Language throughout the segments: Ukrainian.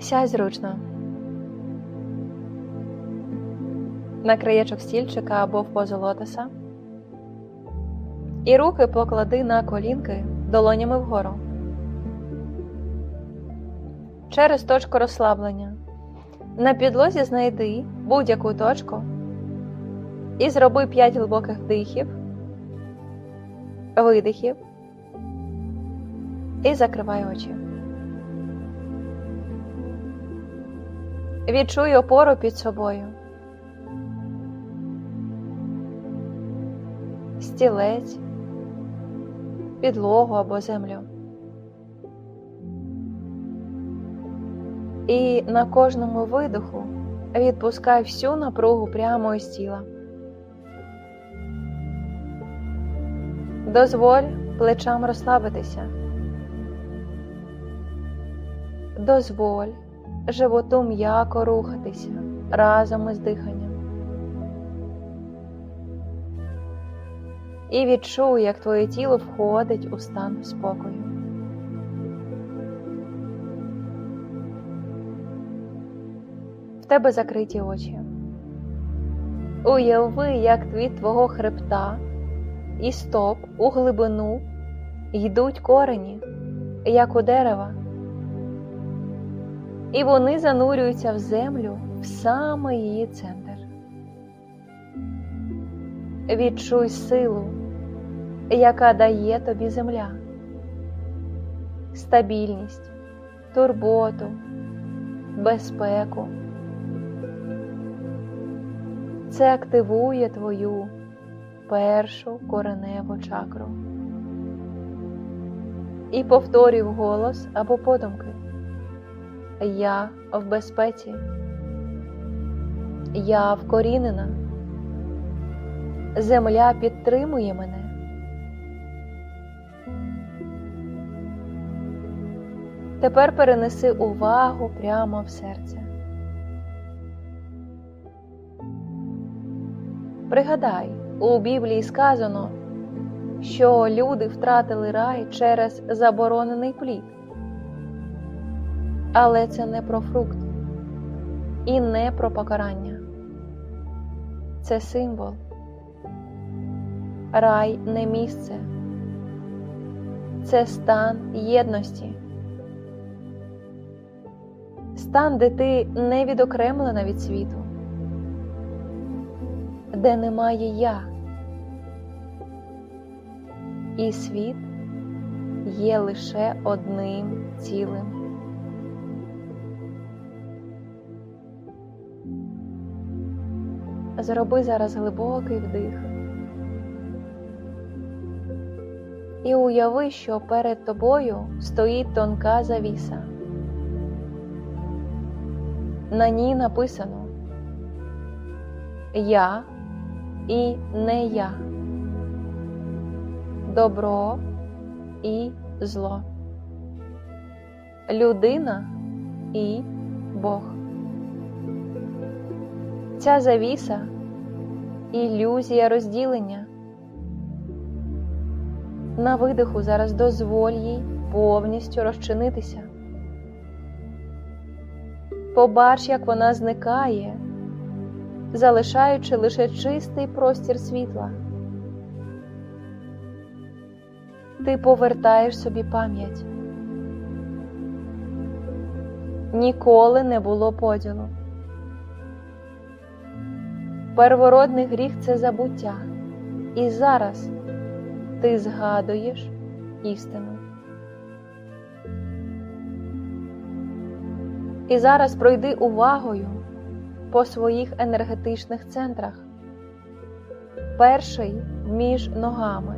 Сядь зручно. На краєчок стільчика або в позу лотоса. І руки поклади на колінки долонями вгору. Через точку розслаблення. На підлозі знайди будь-яку точку і зроби 5 глибоких вдихів, видихів і закривай очі. Відчуй опору під собою. Стілець, підлогу або землю. І на кожному видиху відпускай всю напругу прямо із тіла. Дозволь плечам розслабитися. Дозволь животу м'яко рухатися разом із диханням. І відчуй, як твоє тіло входить у стан спокою. В тебе закриті очі. Уяви, як від твого хребта і стоп у глибину йдуть корені, як у дерева, і вони занурюються в землю в саме її центр. Відчуй силу, яка дає тобі земля, стабільність, турботу, безпеку. Це активує твою першу кореневу чакру. І повторюй вголос або подумки. Я в безпеці. Я вкорінена. Земля підтримує мене. Тепер перенеси увагу прямо в серце. Пригадай, у Біблії сказано, що люди втратили рай через заборонений плід. Але це не про фрукт і не про покарання. Це символ. Рай не місце, це стан єдності, стан, де ти не відокремлена від світу, де немає я, і світ є лише одним цілим. Зроби зараз глибокий вдих. І уяви, що перед тобою стоїть тонка завіса. На ній написано Я і не я, добро і зло, людина і Бог. Ця завіса ілюзія розділення. На видиху зараз дозволь їй повністю розчинитися. Побач, як вона зникає, залишаючи лише чистий простір світла. Ти повертаєш собі пам'ять. Ніколи не було поділу. Первородний гріх це забуття. І зараз ти згадуєш істину. І зараз пройди увагою по своїх енергетичних центрах. Перший між ногами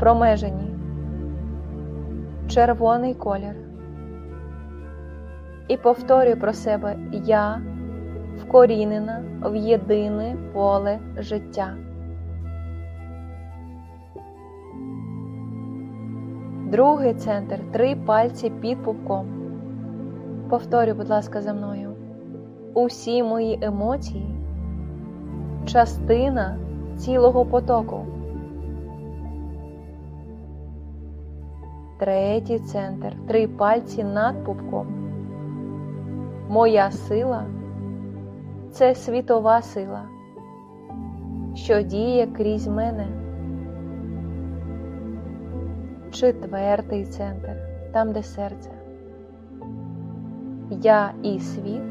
промежені, червоний колір. І повторюй про себе Я вкорінена в єдине поле життя. Другий центр три пальці під пупком. Повторюй, будь ласка, за мною. Усі мої емоції частина цілого потоку. Третій центр три пальці над пупком. Моя сила це світова сила, що діє крізь мене. Четвертий центр, там, де серце. Я і світ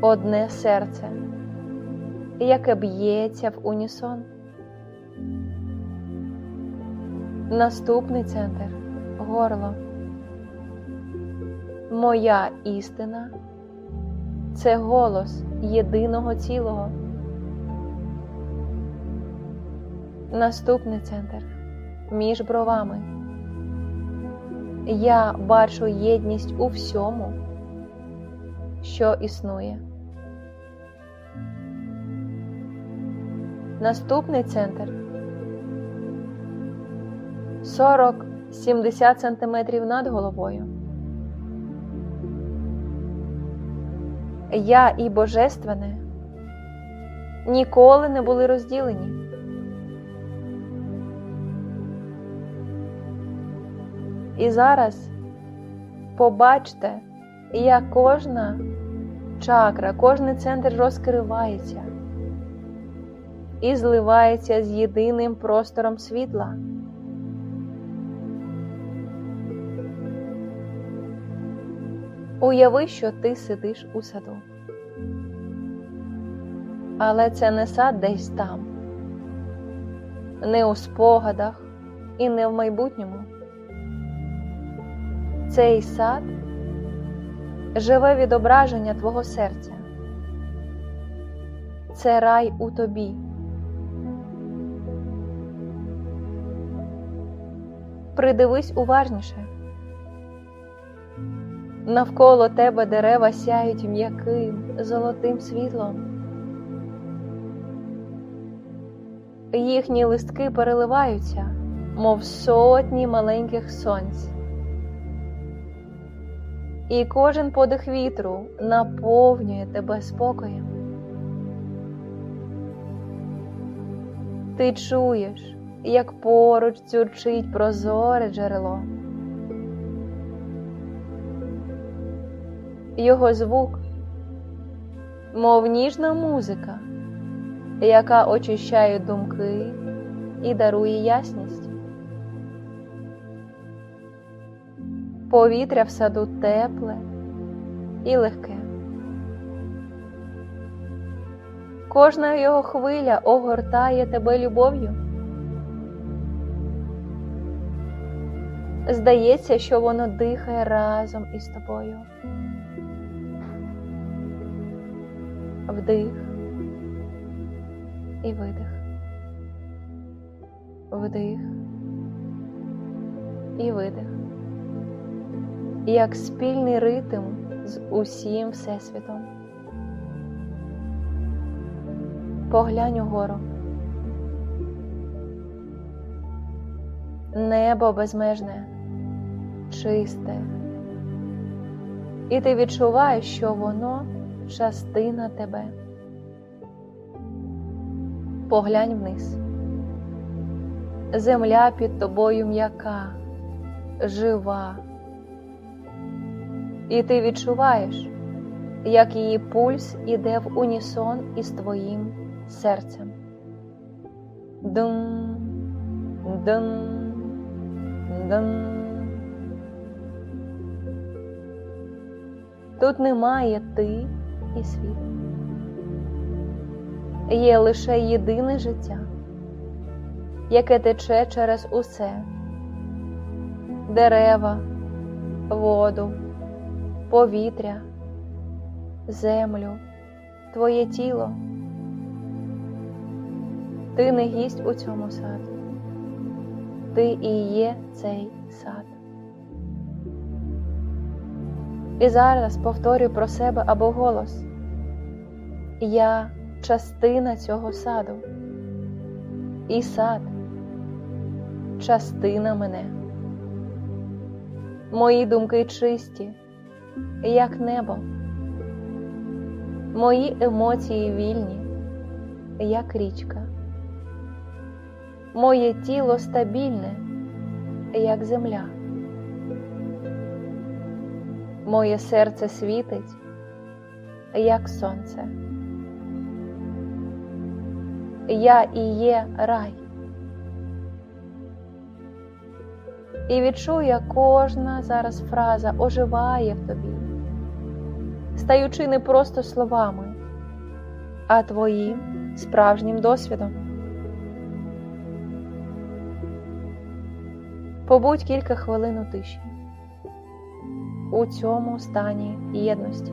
одне серце, яке б'ється в унісон. Наступний центр горло. Моя істина це голос єдиного цілого. Наступний центр між бровами. Я бачу єдність у всьому, що існує. Наступний центр 40-70 см над головою. Я і Божественне ніколи не були розділені. І зараз побачте, як кожна чакра, кожний центр розкривається і зливається з єдиним простором світла. Уяви, що ти сидиш у саду. Але це не сад десь там, не у спогадах і не в майбутньому. Цей сад живе відображення твого серця. Це рай у тобі. Придивись уважніше. Навколо тебе дерева сяють м'яким золотим світлом. Їхні листки переливаються, мов сотні маленьких сонць. І кожен подих вітру наповнює тебе спокоєм. Ти чуєш, як поруч цюрчить прозоре джерело. Його звук, мов ніжна музика, яка очищає думки і дарує ясність. Повітря в саду тепле і легке. Кожна його хвиля огортає тебе любов'ю. Здається, що воно дихає разом із тобою. Вдих і видих. Вдих і видих. Як спільний ритм з усім Всесвітом. Поглянь угору. Небо безмежне, чисте, і ти відчуваєш, що воно частина тебе. Поглянь вниз. Земля під тобою м'яка, жива, і ти відчуваєш, як її пульс іде в унісон із твоїм серцем. Дум, дум, дум. Тут немає ти і світ. Є лише єдине життя, яке тече через усе дерева, воду, повітря, землю, твоє тіло. Ти не гість у цьому саду. Ти і є цей сад. І зараз повторюй про себе або голос. Я частина цього саду. І сад частина мене. Мої думки чисті, як небо. Мої емоції вільні, як річка. Моє тіло стабільне, як земля. Моє серце світить, як сонце. Я і є рай. І відчуй, як кожна зараз фраза оживає в тобі, стаючи не просто словами, а твоїм справжнім досвідом. Побудь кілька хвилин у тиші, у цьому стані єдності.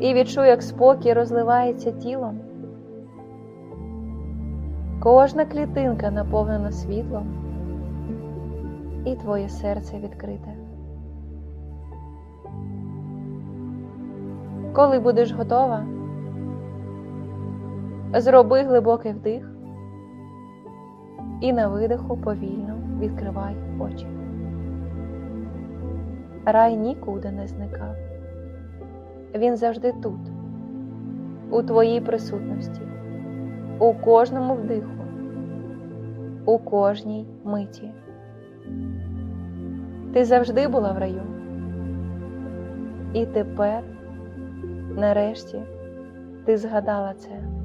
І відчуй, як спокій розливається тілом. Кожна клітинка наповнена світлом, і твоє серце відкрите. Коли будеш готова, зроби глибокий вдих і на видиху повільно відкривай очі. Рай нікуди не зникав. Він завжди тут, у твоїй присутності, у кожному вдиху, у кожній миті. Ти завжди була в раю. І тепер, нарешті, ти згадала це.